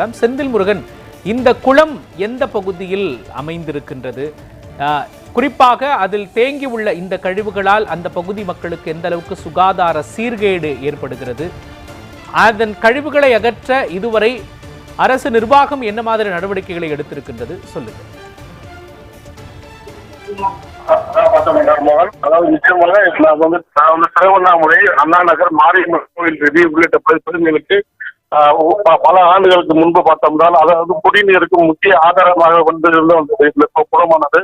எல்லாம் செந்தில் முருகன். இந்த குளம் எந்த பகுதியில் அமைந்திருக்கின்றது? குறிப்பாக அதில் தேங்கி உள்ள இந்த கழிவுகளால் அந்த பகுதி மக்களுக்கு எந்த அளவுக்கு சுகாதார சீர்கேடு ஏற்படுகிறது? அதன் கழிவுகளை அகற்ற இதுவரை அரசு நிர்வாகம் என்ன மாதிரி நடவடிக்கைகளை எடுத்திருக்கின்றது? சொல்லுங்க. அதாவது நிச்சயமாக நான் வந்து நான் வந்து திருவண்ணாமலை அண்ணா நகர் மாரியம்மன் கோவில் உள்ளிட்ட பகுதிகளுக்கு பல ஆண்டுகளுக்கு முன்பு பார்த்தோம்னால் அதாவது குடிநீருக்கு முக்கிய ஆதாரமாக வந்து இருந்த அந்த குளமானது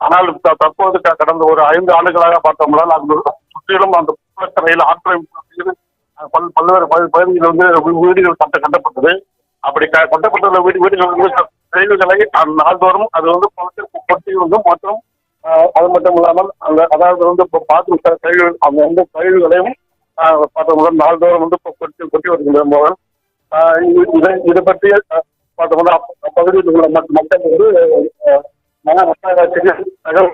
ஆனால் தற்போது கடந்த ஒரு ஐந்து ஆண்டுகளாக பார்த்தோம்னால் அந்த சுற்றிலும் அந்த குளக்கரையில் ஆக்கிரமிப்பு பல் பல்வேறு பகு- பகுதிகளில் வந்து வீடுகள் கட்ட கட்டப்பட்டது. அப்படி கட்டப்பட்டுள்ள வீடு வீடுகள் வந்து கழிவுகளை நாள்தோறும் அது வந்து கொட்டி வந்து மற்றும் அது மட்டும் இல்லாமல் அந்த அதாவது வந்து இப்போ பாத்ரூம் கழிவு அந்த எந்த கழிவுகளையும் ஆஹ் நாள்தோறும் வந்து கொட்டி கொட்டி வருகின்ற போது இதை இதை பற்றி ஆஹ் பார்த்தோம்னா அப்பகுதியில் உள்ள மக்கள் வந்து மன மக்களாட்சிக்கு தகவல்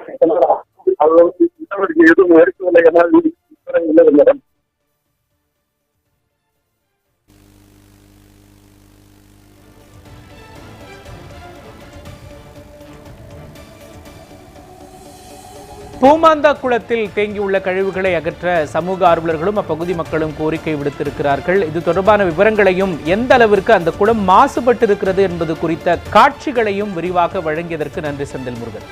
நடவடிக்கை எதுவும் எடுக்கவில்லை என இல்லை மேடம் பூமாந்தா குளத்தில் தேங்கியுள்ள கழிவுகளை அகற்ற சமூக ஆர்வலர்களும் அப்பகுதி மக்களும் கோரிக்கை விடுத்திருக்கிறார்கள். இது தொடர்பான விவரங்களையும் எந்த அளவிற்கு அந்த குளம் மாசுபட்டிருக்கிறது என்பது குறித்த காட்சிகளையும் விரிவாக வழங்கியதற்கு நன்றி செந்தில் முருகன்